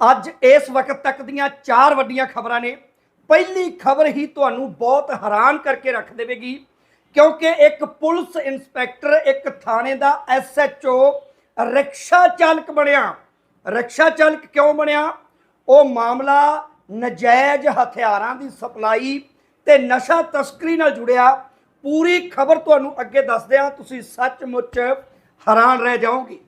ਅੱਜ ਇਸ ਵਕਤ ਤੱਕ ਦੀਆਂ ਚਾਰ ਵੱਡੀਆਂ ਖਬਰਾਂ ਨੇ। ਪਹਿਲੀ ਖਬਰ ਹੀ ਤੁਹਾਨੂੰ ਬਹੁਤ ਹੈਰਾਨ ਕਰਕੇ ਰੱਖ ਦੇਵੇਗੀ, ਕਿਉਂਕਿ ਇੱਕ ਪੁਲਿਸ ਇੰਸਪੈਕਟਰ ਇੱਕ ਥਾਣੇ ਦਾ ਐਸਐਚਓ ਰਿਕਸ਼ਾ ਚਾਲਕ ਬਣਿਆ। ਰਿਕਸ਼ਾ ਚਾਲਕ ਕਿਉਂ ਬਣਿਆ? ਉਹ ਮਾਮਲਾ ਨਜਾਇਜ਼ ਹਥਿਆਰਾਂ ਦੀ ਸਪਲਾਈ ਤੇ ਨਸ਼ਾ ਤਸਕਰੀ ਨਾਲ ਜੁੜਿਆ। ਪੂਰੀ ਖਬਰ ਤੁਹਾਨੂੰ ਅੱਗੇ ਦੱਸਦੇ ਹਾਂ ਤੁਸੀਂ ਸੱਚਮੁੱਚ ਹੈਰਾਨ ਰਹਿ ਜਾਓਗੇ।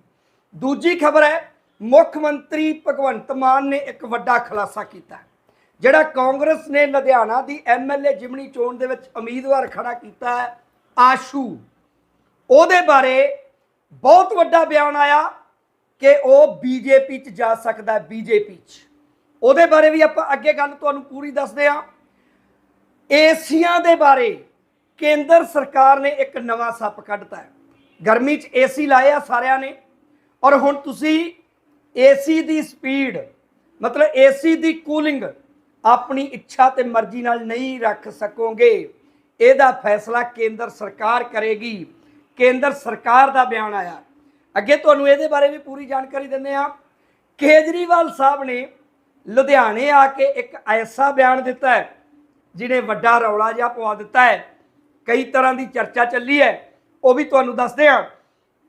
ਦੂਜੀ ਖਬਰ ਹੈ ਮੁੱਖ ਮੰਤਰੀ ਭਗਵੰਤ ਮਾਨ ਨੇ ਇੱਕ ਵੱਡਾ ਖੁਲਾਸਾ ਕੀਤਾ। ਜਿਹੜਾ ਕਾਂਗਰਸ ਨੇ ਲੁਧਿਆਣਾ ਦੀ ਐਮਐਲਏ ਜਿਮਣੀ ਚੋਣ ਦੇ ਵਿੱਚ ਉਮੀਦਵਾਰ ਖੜਾ ਕੀਤਾ ਹੈ, ਆਸ਼ੂ। ਉਹਦੇ ਬਾਰੇ ਬਹੁਤ ਵੱਡਾ ਬਿਆਨ ਆਇਆ ਕਿ ਉਹ ਬੀਜੇਪੀ ਚ ਜਾ ਸਕਦਾ ਹੈ ਬੀਜੇਪੀ ਚ। ਉਹਦੇ ਬਾਰੇ ਵੀ ਆਪਾਂ ਅੱਗੇ ਗੱਲ ਤੁਹਾਨੂੰ ਪੂਰੀ ਦੱਸਦੇ ਹਾਂ। ਏਸੀਆਂ ਦੇ ਬਾਰੇ ਕੇਂਦਰ ਸਰਕਾਰ ਨੇ ਇੱਕ ਨਵਾਂ ਸੱਪ ਕੱਢਤਾ ਹੈ। ਗਰਮੀ 'ਚ ਏਸੀ ਲਾਏ ਆ ਸਾਰਿਆਂ ਨੇ। ਔਰ ਹੁਣ ਤੁਸੀਂ ਏਸੀ ਦੀ ਸਪੀਡ, ਮਤਲਬ ਏਸੀ ਦੀ ਕੂਲਿੰਗ ਆਪਣੀ ਇੱਛਾ ਤੇ ਮਰਜ਼ੀ ਨਾਲ ਨਹੀਂ ਰੱਖ ਸਕੋਗੇ। ਇਹਦਾ ਫੈਸਲਾ ਕੇਂਦਰ ਸਰਕਾਰ ਕਰੇਗੀ। ਕੇਂਦਰ ਸਰਕਾਰ ਦਾ ਬਿਆਨ ਆਇਆ। ਅੱਗੇ ਤੁਹਾਨੂੰ ਇਹਦੇ ਬਾਰੇ ਵੀ ਪੂਰੀ ਜਾਣਕਾਰੀ ਦਿੰਦੇ ਆ ਕੇਜਰੀਵਾਲ ਸਾਹਿਬ ਨੇ ਲੁਧਿਆਣੇ ਆ ਕੇ ਇੱਕ ਐਸਾ ਬਿਆਨ ਦਿੱਤਾ ਹੈ, ਜਿਹਨੇ ਵੱਡਾ ਰੌਲਾ ਜਿਹਾ ਪਵਾ ਦਿੱਤਾ ਹੈ। ਕਈ ਤਰ੍ਹਾਂ ਦੀ ਚਰਚਾ ਚੱਲੀ ਹੈ, ਉਹ ਵੀ ਤੁਹਾਨੂੰ ਦੱਸਦੇ ਹਾਂ।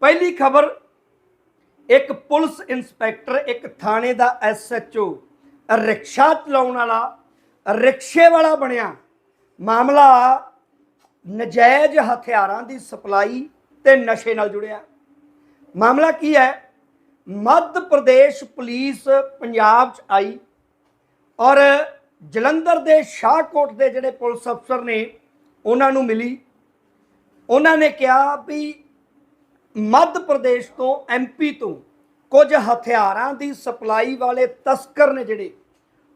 ਪਹਿਲੀ ਖਬਰ ਇੱਕ ਪੁਲਿਸ ਇੰਸਪੈਕਟਰ, ਇੱਕ ਥਾਣੇ ਦਾ ਐਸਐਚਓ ਰਿਕਸ਼ਾ ਚਲਾਉਣ ਵਾਲਾ, ਰਿਕਸ਼ੇ ਵਾਲਾ ਬਣਿਆ। ਮਾਮਲਾ ਨਜਾਇਜ਼ ਹਥਿਆਰਾਂ ਦੀ ਸਪਲਾਈ ਤੇ ਨਸ਼ੇ ਨਾਲ ਜੁੜਿਆ। ਮਾਮਲਾ ਕੀ ਹੈ? ਮੱਧ ਪ੍ਰਦੇਸ਼ ਪੁਲਿਸ ਪੰਜਾਬ ਚ ਆਈ ਔਰ ਜਲੰਧਰ ਦੇ ਸ਼ਾਹਕੋਟ ਦੇ ਜਿਹੜੇ ਪੁਲਿਸ ਅਫਸਰ ਨੇ, ਉਹਨਾਂ ਨੂੰ ਮਿਲੀ। ਉਹਨਾਂ ਨੇ ਕਿਹਾ ਵੀ ਮੱਧ ਪ੍ਰਦੇਸ਼ ਤੋਂ ਐਮਪੀ ਤੋਂ ਕੁਝ ਹਥਿਆਰਾਂ ਦੀ ਸਪਲਾਈ ਵਾਲੇ ਤਸਕਰ ਨੇ ਜਿਹੜੇ,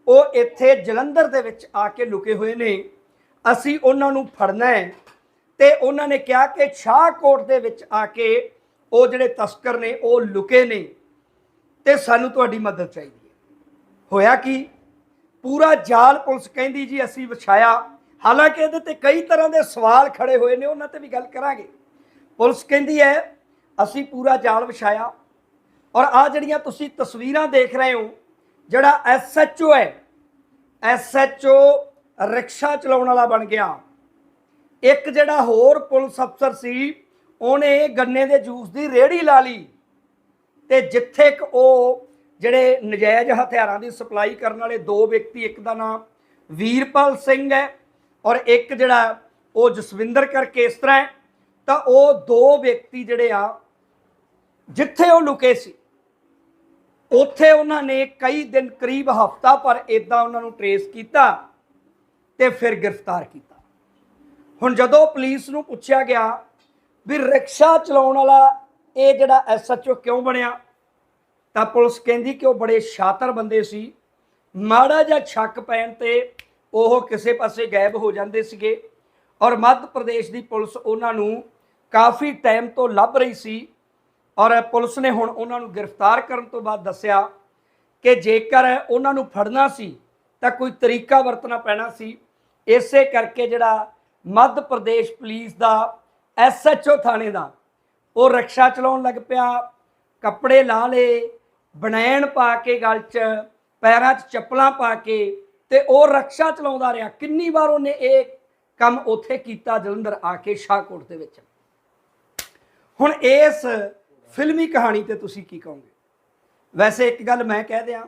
ਉਹ ਇੱਥੇ ਜਲੰਧਰ ਦੇ ਵਿੱਚ ਆ ਕੇ ਲੁਕੇ ਹੋਏ ਨੇ। ਅਸੀਂ ਉਹਨਾਂ ਨੂੰ ਫੜਨਾ ਹੈ ਤੇ ਉਹਨਾਂ ਨੇ ਕਿਹਾ ਕਿ ਸ਼ਾਹਕੋਟ ਦੇ ਵਿੱਚ ਆ ਕੇ ਉਹ ਜਿਹੜੇ ਤਸਕਰ ਨੇ, ਉਹ ਲੁਕੇ ਨੇ ਤੇ ਸਾਨੂੰ ਤੁਹਾਡੀ ਮਦਦ ਚਾਹੀਦੀ ਹੈ। ਹੋਇਆ ਕੀ? ਪੂਰਾ ਜਾਲ ਪੁਲਿਸ ਕਹਿੰਦੀ ਜੀ, ਅਸੀਂ ਵਿਛਾਇਆ। ਹਾਲਾਂਕਿ ਇਹਦੇ ਤੇ ਕਈ ਤਰ੍ਹਾਂ ਦੇ ਸਵਾਲ ਖੜੇ ਹੋਏ ਨੇ, ਉਹਨਾਂ ਤੇ ਵੀ ਗੱਲ ਕਰਾਂਗੇ। ਪੁਲਿਸ ਕਹਿੰਦੀ ਹੈ ਅਸੀਂ ਪੂਰਾ ਜਾਲ ਵਿਛਾਇਆ। ਔਰ ਆ ਜਿਹੜੀਆਂ ਤੁਸੀਂ ਤਸਵੀਰਾਂ ਦੇਖ ਰਹੇ ਹੋ, ਜਿਹੜਾ ਐਸਐਚਓ ਹੈ ਐਸਐਚਓ ਰਿਕਸ਼ਾ ਚਲਾਉਣ ਵਾਲਾ ਬਣ ਗਿਆ। ਇੱਕ ਜਿਹੜਾ ਹੋਰ ਪੁਲਿਸ ਅਫਸਰ ਸੀ, ਉਹਨੇ ਗੰਨੇ ਦੇ ਜੂਸ ਦੀ ਰੇੜੀ ਲਾ ਲਈ। ਤੇ ਜਿੱਥੇ ਇੱਕ ਉਹ ਜਿਹੜੇ ਨਜਾਇਜ਼ ਹਥਿਆਰਾਂ ਦੀ ਸਪਲਾਈ ਕਰਨ ਵਾਲੇ ਦੋ ਵਿਅਕਤੀ, ਇੱਕ ਦਾ ਨਾਮ ਵੀਰਪਾਲ ਸਿੰਘ ਹੈ ਔਰ ਇੱਕ ਜਿਹੜਾ ਉਹ ਜਸਵਿੰਦਰ ਕਰਕੇ ਇਸ ਤਰ੍ਹਾਂ ਹੈ। ਤਾਂ ਉਹ ਦੋ ਵਿਅਕਤੀ ਜਿਹੜੇ ਆ, ਜਿੱਥੇ ਉਹ ਲੁਕੇ ਸੀ, ਉੱਥੇ ਉਹਨਾਂ ਨੇ ਕਈ ਦਿਨ ਕਰੀਬ ਹਫਤਾ ਪਰ ਇਦਾਂ ਉਹਨਾਂ ਨੂੰ ਟਰੇਸ ਕੀਤਾ ਤੇ ਫਿਰ ਗ੍ਰਿਫਤਾਰ ਕੀਤਾ। ਹੁਣ ਜਦੋਂ ਪੁਲਿਸ ਨੂੰ ਪੁੱਛਿਆ ਗਿਆ ਵੀ ਰਿਕਸ਼ਾ ਚਲਾਉਣ ਵਾਲਾ ਇਹ ਜਿਹੜਾ ਐਸਐਚਓ ਕਿਉਂ ਬਣਿਆ, ਤਾਂ ਪੁਲਿਸ ਕਹਿੰਦੀ ਕਿ ਉਹ ਬੜੇ ਸ਼ਾਤਰ ਬੰਦੇ ਸੀ। ਮਾੜਾ ਜਿਹਾ ਛੱਕ ਪੈਣ ਤੇ ਉਹ ਕਿਸੇ ਪਾਸੇ ਗਾਇਬ ਹੋ ਜਾਂਦੇ ਸੀਗੇ ਔਰ ਮੱਧ ਪ੍ਰਦੇਸ਼ ਦੀ ਪੁਲਿਸ ਉਹਨਾਂ ਨੂੰ ਕਾਫੀ ਟਾਈਮ ਤੋਂ ਲੱਭ ਰਹੀ ਸੀ ਔਰ ਪੁਲਿਸ ਨੇ ਹੁਣ ਉਹਨਾਂ ਨੂੰ ਗ੍ਰਿਫਤਾਰ ਕਰਨ ਤੋਂ ਬਾਅਦ ਦੱਸਿਆ ਕਿ ਜੇਕਰ ਉਹਨਾਂ ਨੂੰ ਫੜਨਾ ਸੀ ਤਾਂ ਕੋਈ ਤਰੀਕਾ ਵਰਤਣਾ ਪੈਣਾ ਸੀ। ਇਸੇ ਕਰਕੇ ਜਿਹੜਾ ਮੱਧ ਪ੍ਰਦੇਸ਼ ਪੁਲਿਸ ਦਾ ਐਸਐਚਓ ਥਾਣੇ ਦਾ ਉਹ ਰਕਸ਼ਾ ਚਲਾਉਣ ਲੱਗ ਪਿਆ। ਕੱਪੜੇ ਲਾ ਲਏ ਬਨੈਣ ਪਾ ਕੇ ਗਲ 'ਚ, ਪੈਰਾਂ 'ਚ ਚੱਪਲਾਂ ਪਾ ਕੇ ਤੇ ਉਹ ਰਕਸ਼ਾ ਚਲਾਉਂਦਾ ਰਿਹਾ। ਕਿੰਨੀ ਵਾਰ ਉਹਨੇ ਇਹ ਕੰਮ ਉੱਥੇ ਕੀਤਾ ਜਲੰਧਰ ਆ ਕੇ ਸ਼ਾਹਕੋਟ ਦੇ ਵਿੱਚ? ਹੁਣ ਇਸ ਫਿਲਮੀ ਕਹਾਣੀ ਤੇ ਤੁਸੀਂ ਕੀ ਕਹੋਗੇ? ਵੈਸੇ ਇੱਕ ਗੱਲ ਮੈਂ ਕਹਿ ਦਿਆਂ,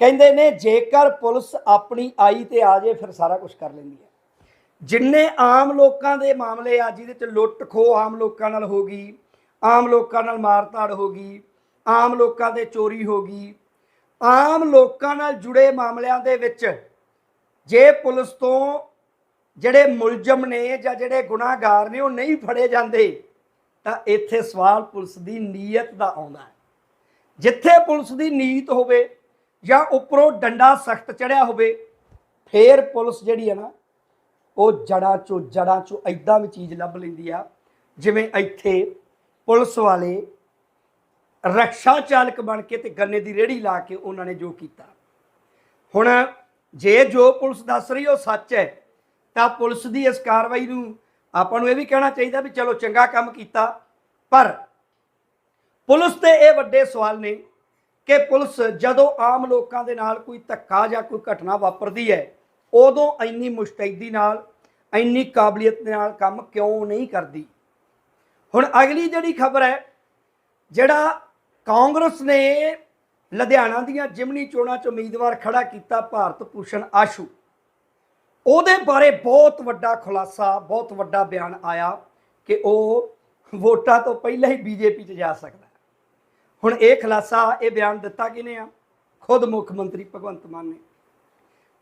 ਕਹਿੰਦੇ ਨੇ ਜੇਕਰ ਪੁਲਿਸ ਆਪਣੀ ਆਈ ਤੇ ਆ ਜੇ ਫਿਰ ਸਾਰਾ ਕੁਝ ਕਰ ਲੈਂਦੀ ਹੈ। ਜਿੰਨੇ ਆਮ ਲੋਕਾਂ ਦੇ ਮਾਮਲੇ ਆ, ਜਿਹਦੇ ਚ ਲੁੱਟ ਖੋਹ ਆਮ ਲੋਕਾਂ ਨਾਲ ਹੋ ਗਈ, ਆਮ ਲੋਕਾਂ ਨਾਲ ਮਾਰਤਾੜ ਹੋ ਗਈ, ਆਮ ਲੋਕਾਂ ਦੇ ਚੋਰੀ ਹੋ ਗਈ, ਆਮ ਲੋਕਾਂ ਨਾਲ ਜੁੜੇ ਮਾਮਲਿਆਂ ਦੇ ਵਿੱਚ ਜੇ ਪੁਲਿਸ ਤੋਂ ਜਿਹੜੇ ਮੁਲਜ਼ਮ ਨੇ ਜਾਂ ਜਿਹੜੇ ਗੁਨਾਹਗਾਰ ਨੇ, ਉਹ ਨਹੀਂ ਫੜੇ ਜਾਂਦੇ ਤਾਂ ਇੱਥੇ ਸਵਾਲ ਪੁਲਿਸ ਦੀ ਨੀਅਤ ਦਾ ਆਉਂਦਾ ਹੈ। ਜਿੱਥੇ ਪੁਲਿਸ ਦੀ ਨੀਤ ਹੋਵੇ ਜਾਂ ਉੱਪਰੋਂ ਡੰਡਾ ਸਖਤ ਚੜਿਆ ਹੋਵੇ, ਫੇਰ ਪੁਲਿਸ ਜਿਹੜੀ ਹੈ ਨਾ, ਉਹ ਜੜਾਂ ਚੋਂ ਜੜਾਂ ਚੋਂ ਐਦਾਂ ਵੀ ਚੀਜ਼ ਲੱਭ ਲੈਂਦੀ ਆ, ਜਿਵੇਂ ਇੱਥੇ ਪੁਲਿਸ ਵਾਲੇ ਰਕਸ਼ਾ ਚਾਲਕ ਬਣ ਕੇ ਤੇ ਗੰਨੇ ਦੀ ਰੇੜੀ ਲਾ ਕੇ ਉਹਨਾਂ ਨੇ ਜੋ ਕੀਤਾ। ਹੁਣ ਜੇ ਜੋ ਪੁਲਿਸ ਦੱਸ ਰਹੀ ਉਹ ਸੱਚ ਹੈ, ਤਾਂ ਪੁਲਿਸ ਦੀ ਇਸ ਕਾਰਵਾਈ ਨੂੰ ਆਪਾਂ ਨੂੰ ਇਹ ਵੀ ਕਹਿਣਾ ਚਾਹੀਦਾ ਵੀ ਚਲੋ ਚੰਗਾ ਕੰਮ ਕੀਤਾ, ਪਰ ਪੁਲਿਸ ਤੇ ਇਹ ਵੱਡੇ ਸਵਾਲ ਨੇ ਕਿ ਪੁਲਿਸ ਜਦੋਂ ਆਮ ਲੋਕਾਂ ਦੇ ਨਾਲ ਕੋਈ ਧੱਕਾ ਜਾਂ ਕੋਈ ਘਟਨਾ ਵਾਪਰਦੀ ਹੈ, ਉਦੋਂ ਇੰਨੀ ਮੁਸ਼ਤੈਦੀ ਨਾਲ, ਇੰਨੀ ਕਾਬਲੀਅਤ ਦੇ ਨਾਲ ਕੰਮ ਕਿਉਂ ਨਹੀਂ ਕਰਦੀ? ਹੁਣ ਅਗਲੀ ਜਿਹੜੀ ਖਬਰ ਹੈ, ਜਿਹੜਾ ਕਾਂਗਰਸ ਨੇ ਲੁਧਿਆਣਾ ਦੀਆਂ ਜਿਮਨੀ ਚੋਣਾਂ 'ਚ ਉਮੀਦਵਾਰ ਖੜਾ ਕੀਤਾ ਭਾਰਤ ਭੂਸ਼ਣ ਆਸ਼ੂ ਉਹਦੇ ਬਾਰੇ ਬਹੁਤ ਵੱਡਾ ਖੁਲਾਸਾ, ਬਹੁਤ ਵੱਡਾ ਬਿਆਨ ਆਇਆ ਕਿ ਉਹ ਵੋਟਾਂ ਤੋਂ ਪਹਿਲਾਂ ਹੀ ਬੀਜੇਪੀ 'ਚ ਜਾ ਸਕਦਾ ਹੁਣ ਇਹ ਖੁਲਾਸਾ, ਇਹ ਬਿਆਨ ਦਿੱਤਾ ਕਿਨੇ ਆ? ਖੁਦ ਮੁੱਖ ਮੰਤਰੀ ਭਗਵੰਤ ਮਾਨ ਨੇ।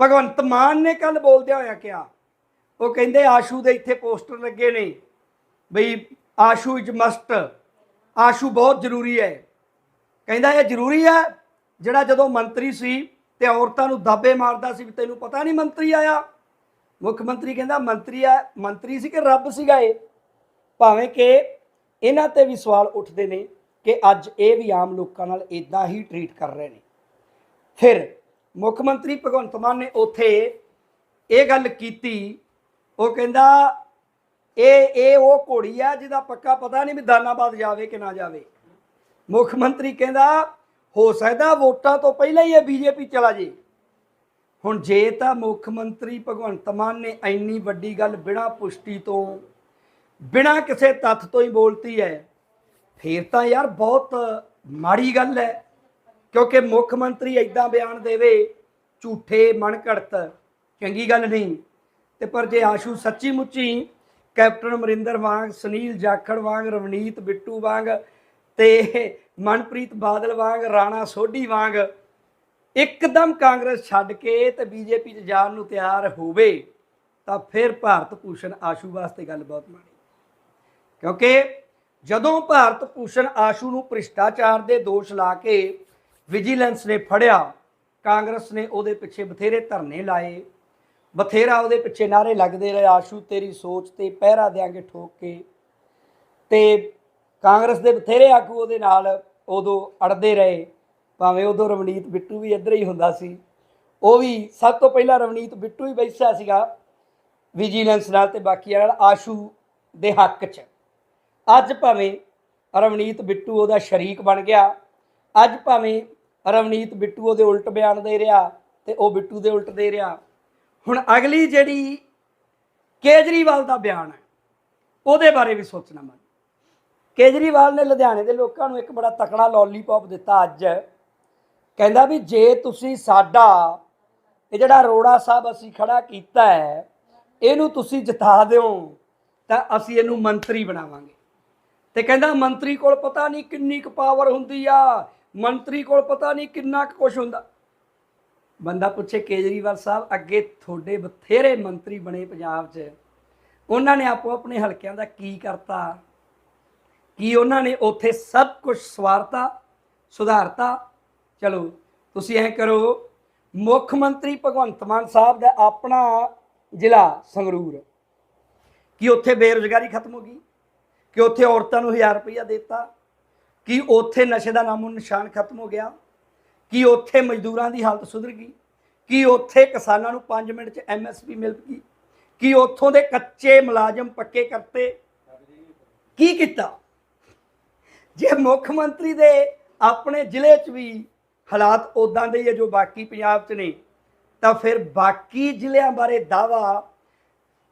ਭਗਵੰਤ ਮਾਨ ਨੇ ਕੱਲ ਬੋਲਦਿਆਂ ਹੋਇਆ ਕਿਹਾ, ਉਹ ਕਹਿੰਦੇ ਆਸ਼ੂ ਦੇ ਇੱਥੇ ਪੋਸਟਰ ਲੱਗੇ ਨੇ, ਬਈ ਆਸ਼ੂ ਇਜ ਮਸਟ ਆਸ਼ੂ ਬਹੁਤ ਜ਼ਰੂਰੀ ਹੈ। ਕਹਿੰਦਾ ਇਹ ਜ਼ਰੂਰੀ ਹੈ, ਜਿਹੜਾ ਜਦੋਂ ਮੰਤਰੀ ਸੀ ਤੇ ਔਰਤਾਂ ਨੂੰ ਦਾਬੇ ਮਾਰਦਾ ਸੀ ਵੀ ਤੈਨੂੰ ਪਤਾ ਨਹੀਂ ਮੰਤਰੀ ਆਇਆ। ਮੁੱਖ ਮੰਤਰੀ ਕਹਿੰਦਾ ਮੰਤਰੀ ਆ, ਮੰਤਰੀ ਸੀ ਕਿ ਰੱਬ ਸੀਗਾ ਇਹ? ਭਾਵੇਂ ਕਿ ਇਹਨਾਂ ਤੇ ਵੀ ਸਵਾਲ ਉੱਠਦੇ ਨੇ ਕਿ ਅੱਜ ਇਹ ਵੀ ਆਮ ਲੋਕਾਂ ਨਾਲ ਇਦਾਂ ਹੀ ਟਰੀਟ ਕਰ ਰਹੇ ਨੇ। ਫਿਰ ਮੁੱਖ ਮੰਤਰੀ ਭਗਵੰਤ ਮਾਨ ਨੇ ਉੱਥੇ ਇਹ ਗੱਲ ਕੀਤੀ, ਉਹ ਕਹਿੰਦਾ ਇਹ ਇਹ ਉਹ ਘੋੜੀ ਆ ਜਿਹਦਾ ਪੱਕਾ ਪਤਾ ਨਹੀਂ ਵੀ ਦਾਨਾਬਾਦ ਜਾਵੇ ਕਿ ਨਾ ਜਾਵੇ। ਮੁੱਖ ਮੰਤਰੀ ਕਹਿੰਦਾ, ਹੋ ਸਕਦਾ ਵੋਟਾਂ ਤੋਂ ਪਹਿਲਾਂ ਹੀ ਇਹ ਬੀਜੇਪੀ ਚਲਾ ਜੇ। ਹੁਣ ਜੇ ਤਾਂ ਮੁੱਖ ਮੰਤਰੀ ਭਗਵੰਤ ਮਾਨ ਨੇ ਇੰਨੀ ਵੱਡੀ ਗੱਲ ਬਿਨਾਂ ਪੁਸ਼ਟੀ ਤੋਂ, ਬਿਨਾਂ ਕਿਸੇ ਤੱਥ ਤੋਂ ਹੀ ਬੋਲਤੀ ਹੈ, ਫੇਰ ਤਾਂ ਯਾਰ ਬਹੁਤ ਮਾੜੀ ਗੱਲ ਹੈ, ਕਿਉਂਕਿ ਮੁੱਖ ਮੰਤਰੀ ਐਦਾਂ ਬਿਆਨ ਦੇਵੇ, ਝੂਠੇ ਮਨਘੜਤ ਚੰਗੀ ਗੱਲ ਨਹੀਂ। ਤੇ ਪਰ ਜੇ ਆਸ਼ੂ ਸੱਚੀ ਮੁੱਚੀ ਕੈਪਟਨ ਅਮਰਿੰਦਰ ਵਾਂਗ, ਸੁਨੀਲ ਜਾਖੜ ਵਾਂਗ, ਰਵਨੀਤ ਬਿੱਟੂ ਵਾਂਗ ਤੇ ਮਨਪ੍ਰੀਤ ਬਾਦਲ ਵਾਂਗ, ਰਾਣਾ ਸੋਢੀ ਵਾਂਗ ਇੱਕਦਮ ਕਾਂਗਰਸ ਛੱਡ ਕੇ ਤੇ ਬੀਜੇਪੀ 'ਚ ਜਾਣ ਨੂੰ ਤਿਆਰ ਹੋਵੇ, ਤਾਂ ਫਿਰ ਭਾਰਤ ਭੂਸ਼ਣ ਆਸ਼ੂ ਵਾਸਤੇ ਗੱਲ ਬਹੁਤ ਮਾੜੀ। ਕਿਉਂਕਿ ਜਦੋਂ ਭਾਰਤ ਭੂਸ਼ਣ ਆਸ਼ੂ ਨੂੰ ਭ੍ਰਿਸ਼ਟਾਚਾਰ ਦੇ ਦੋਸ਼ ਲਾ ਕੇ ਵਿਜੀਲੈਂਸ ਨੇ ਫੜਿਆ, ਕਾਂਗਰਸ ਨੇ ਉਹਦੇ ਪਿੱਛੇ ਬਥੇਰੇ ਧਰਨੇ ਲਾਏ, ਬਥੇਰਾ ਉਹਦੇ ਪਿੱਛੇ ਨਾਰੇ ਲੱਗਦੇ ਰਹੇ, ਆਸ਼ੂ ਤੇਰੀ ਸੋਚ ਤੇ ਪਹਿਰਾ ਦੇਾਂਗੇ ਠੋਕ ਕੇ। ਤੇ ਕਾਂਗਰਸ ਦੇ ਬਥੇਰੇ ਆਗੂ ਉਹਦੇ ਨਾਲ ਉਦੋਂ ਅੜਦੇ ਰਹੇ। ਭਾਵੇਂ ਉਦੋਂ ਰਵਨੀਤ ਬਿੱਟੂ ਵੀ ਇੱਧਰ ਹੀ ਹੁੰਦਾ ਸੀ। ਉਹ ਵੀ ਸਭ ਤੋਂ ਪਹਿਲਾਂ ਰਵਨੀਤ ਬਿੱਟੂ ਹੀ ਬੈਠਿਆ ਸੀਗਾ ਵਿਜੀਲੈਂਸ ਨਾਲ ਤੇ ਬਾਕੀਆਂ ਨਾਲ ਆਸ਼ੂ ਦੇ ਹੱਕ 'ਚ। ਅੱਜ ਭਾਵੇਂ ਰਵਨੀਤ ਬਿੱਟੂ ਉਹਦਾ ਸ਼ਰੀਕ ਬਣ ਗਿਆ, ਅੱਜ ਭਾਵੇਂ ਰਵਨੀਤ ਬਿੱਟੂ ਉਹਦੇ ਉਲਟ ਬਿਆਨ ਦੇ ਰਿਹਾ ਤੇ ਉਹ ਬਿੱਟੂ ਦੇ ਉਲਟ ਦੇ ਰਿਹਾ। ਹੁਣ ਅਗਲੀ ਜਿਹੜੀ ਕੇਜਰੀਵਾਲ ਦਾ ਬਿਆਨ ਹੈ, ਉਹਦੇ ਬਾਰੇ ਵੀ ਸੋਚਣਾ ਮਨ ਕੇਜਰੀਵਾਲ ਨੇ ਲੁਧਿਆਣੇ ਦੇ ਲੋਕਾਂ ਨੂੰ ਇੱਕ ਬੜਾ ਤਕੜਾ ਲੋਲੀਪੌਪ ਦਿੱਤਾ ਅੱਜ। ਕਹਿੰਦਾ ਵੀ ਜੇ ਤੁਸੀਂ ਸਾਡਾ ਇਹ ਜਿਹੜਾ ਰੋੜਾ ਸਾਹਿਬ ਅਸੀਂ ਖੜਾ ਕੀਤਾ ਹੈ, ਇਹਨੂੰ ਤੁਸੀਂ ਜਿਤਾ ਦਿਓ, ਤਾਂ ਅਸੀਂ ਇਹਨੂੰ ਮੰਤਰੀ ਬਣਾਵਾਂਗੇ। ਤੇ ਕਹਿੰਦਾ ਮੰਤਰੀ ਕੋਲ ਪਤਾ ਨਹੀਂ ਕਿੰਨੀ ਕੁ ਪਾਵਰ ਹੁੰਦੀ ਆ, ਮੰਤਰੀ ਕੋਲ ਪਤਾ ਨਹੀਂ ਕਿੰਨਾ ਕੁ ਕੁਝ ਹੁੰਦਾ। ਬੰਦਾ ਪੁੱਛੇ, ਕੇਜਰੀਵਾਲ ਸਾਹਿਬ, ਅੱਗੇ ਤੁਹਾਡੇ ਬਥੇਰੇ ਮੰਤਰੀ ਬਣੇ ਪੰਜਾਬ 'ਚ, ਉਹਨਾਂ ਨੇ ਆਪੋ ਆਪਣੇ ਹਲਕਿਆਂ ਦਾ ਕੀ ਕਰਤਾ? ਕੀ ਉਹਨਾਂ ਨੇ ਉੱਥੇ ਸਭ ਕੁਝ ਸਵਾਰਤਾ, ਸੁਧਾਰਤਾ ਚਲੋ, ਤੁਸੀਂ ਐ ਕਰੋ, ਮੁੱਖ ਮੰਤਰੀ ਭਗਵੰਤ ਮਾਨ ਸਾਹਿਬ ਦਾ ਆਪਣਾ ਜ਼ਿਲ੍ਹਾ ਸੰਗਰੂਰ। ਕੀ ਉੱਥੇ ਬੇਰੁਜ਼ਗਾਰੀ ਖਤਮ ਹੋ ਗਈ? ਕਿ ਉੱਥੇ ਔਰਤਾਂ ਨੂੰ 1000 ਰੁਪਇਆ ਦਿੱਤਾ? ਕੀ ਉੱਥੇ ਨਸ਼ੇ ਦਾ ਨਾਮੋ ਨਿਸ਼ਾਨ ਖਤਮ ਹੋ ਗਿਆ? ਕੀ ਉੱਥੇ ਮਜ਼ਦੂਰਾਂ ਦੀ ਹਾਲਤ ਸੁਧਰ ਗਈ? ਕੀ ਉੱਥੇ ਕਿਸਾਨਾਂ ਨੂੰ 5 ਮਿੰਟ 'ਚ ਐਮਐਸਪੀ ਮਿਲ ਗਈ? ਕੀ ਉੱਥੋਂ ਦੇ ਕੱਚੇ ਮੁਲਾਜ਼ਮ ਪੱਕੇ ਕਰਤੇ? ਕੀ ਕੀਤਾ? ਜੇ ਮੁੱਖ ਮੰਤਰੀ ਦੇ ਆਪਣੇ ਜ਼ਿਲ੍ਹੇ 'ਚ ਵੀ ਹਾਲਾਤ ਉਦਾਂ ਦੇ ਹੀ ਆ ਜੋ ਬਾਕੀ ਪੰਜਾਬ 'ਚ ਨੇ। ਤਾਂ ਫਿਰ ਬਾਕੀ ਜ਼ਿਲ੍ਹਿਆਂ ਬਾਰੇ ਦਾਵਾ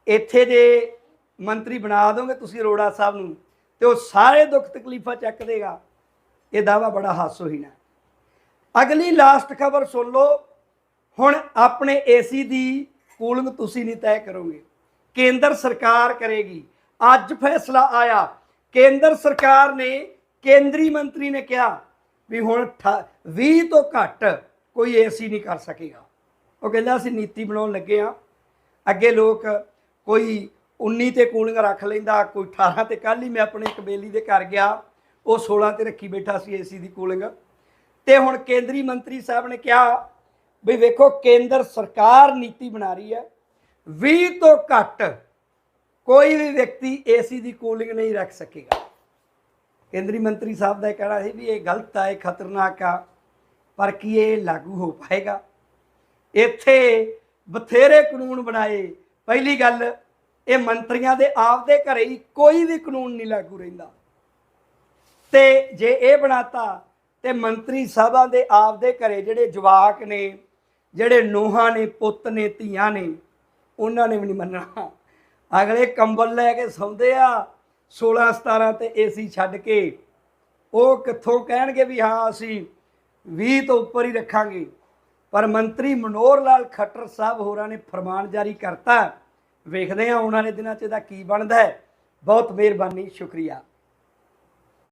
ਇੱਥੇ ਦੇ ਮੰਤਰੀ ਬਣਾ ਦੋਗੇ ਤੁਸੀਂ ਅਰੋੜਾ ਸਾਹਿਬ ਨੂੰ ਤੇ ਉਹ ਸਾਰੇ ਦੁੱਖ ਤਕਲੀਫਾਂ ਚੱਕ ਦੇਗਾ। ਇਹ ਦਾਵਾ ਬੜਾ ਹਾਸੋਹੀਣ ਹੈ। ਅਗਲੀ ਲਾਸਟ ਖਬਰ ਸੁਣ ਲਓ। ਹੁਣ ਆਪਣੇ ਏਸੀ ਦੀ ਕੂਲਿੰਗ ਤੁਸੀਂ ਨਹੀਂ ਤੈਅ ਕਰੋਗੇ। ਕੇਂਦਰ ਸਰਕਾਰ ਕਰੇਗੀ। ਅੱਜ ਫੈਸਲਾ ਆਇਆ। ਕੇਂਦਰ ਸਰਕਾਰ ਨੇ ਕੇਂਦਰੀ ਮੰਤਰੀ ਨੇ ਕਿਹਾ ਵੀ ਹੁਣ 20 ਤੋਂ ਘੱਟ ਕੋਈ ਏਸੀ ਨਹੀਂ ਕਰ ਸਕੇਗਾ। ਉਹ ਕਹਿੰਦਾ, ਅਸੀਂ ਨੀਤੀ ਬਣਾਉਣ ਲੱਗੇ ਆ ਅੱਗੇ ਲੋਕ ਕੋਈ 19 ਤੇ ਕੂਲਿੰਗ ਰੱਖ ਲੈਂਦਾ, ਕੋਈ 18 ਤੇ ਕੱਲ ਹੀ ਮੈਂ ਆਪਣੇ ਕਬੇਲੀ ਦੇ ਘਰ ਗਿਆ। ਉਹ 16 ਤੇ ਰੱਖੀ ਬੈਠਾ ਸੀ ਏਸੀ ਦੀ ਕੂਲਿੰਗ। ਤੇ ਹੁਣ ਕੇਂਦਰੀ ਮੰਤਰੀ ਸਾਹਿਬ ਨੇ ਕਿਹਾ ਵੀ ਵੇਖੋ, ਕੇਂਦਰ ਸਰਕਾਰ ਨੀਤੀ ਬਣਾ ਰਹੀ ਹੈ। 20 ਤੋਂ ਘੱਟ ਕੋਈ ਵੀ ਵਿਅਕਤੀ ਏਸੀ ਦੀ ਕੂਲਿੰਗ ਨਹੀਂ ਰੱਖ ਸਕੇਗਾ। ਕੇਂਦਰੀ ਮੰਤਰੀ ਸਾਹਿਬ ਦਾ ਇਹ ਕਹਿਣਾ ਸੀ ਵੀ ਇਹ ਗਲਤ ਆ, ਇਹ ਖਤਰਨਾਕ ਆ, ਪਰ ਕੀ ਇਹ ਲਾਗੂ ਹੋ ਪਾਏਗਾ? ਇੱਥੇ ਬਥੇਰੇ ਕਾਨੂੰਨ ਬਣਾਏ। ਪਹਿਲੀ ਗੱਲ, ਇਹ ਮੰਤਰੀਆਂ ਦੇ ਆਪਦੇ ਘਰੇ ਹੀ ਕੋਈ ਵੀ ਕਾਨੂੰਨ ਨਹੀਂ ਲਾਗੂ ਰਹਿੰਦਾ। ਤੇ ਜੇ ਇਹ ਬਣਾਤਾ, ਤੇ ਤੇ ਮੰਤਰੀ ਸਾਹਿਬਾਂ ਦੇ ਆਪਦੇ ਘਰੇ ਜਿਹੜੇ ਜਵਾਕ ਨੇ, ਜਿਹੜੇ ਨੋਹਾਂ ਨੇ, ਪੁੱਤ ਨੇ, ਧੀਆਂ ਨੇ, ਉਹਨਾਂ ਨੇ ਵੀ ਨਹੀਂ ਮੰਨਣਾ। ਅਗਲੇ ਕੰਬਲ ਲੈ ਕੇ ਸੌਂਦੇ ਆ 16 17 ਤੇ ਏਸੀ ਛੱਡ ਕੇ, ਉਹ ਕਿੱਥੋਂ ਕਹਿਣਗੇ ਵੀ ਹਾਂ ਅਸੀਂ 20 ਤੋਂ ਉੱਪਰ ਹੀ ਰੱਖਾਂਗੇ। ਪਰ ਮੰਤਰੀ ਮਨੋਹਰ ਲਾਲ ਖੱਟਰ ਸਾਹਿਬ ਹੋਰਾਂ ਨੇ ਫਰਮਾਨ ਜਾਰੀ ਕਰਤਾ। ਵੇਖਦੇ ਹਾਂ ਆਉਣ ਵਾਲੇ ਦਿਨਾਂ 'ਚ ਇਹਦਾ ਕੀ ਬਣਦਾ ਹੈ। ਬਹੁਤ ਮਿਹਰਬਾਨੀ, ਸ਼ੁਕਰੀਆ।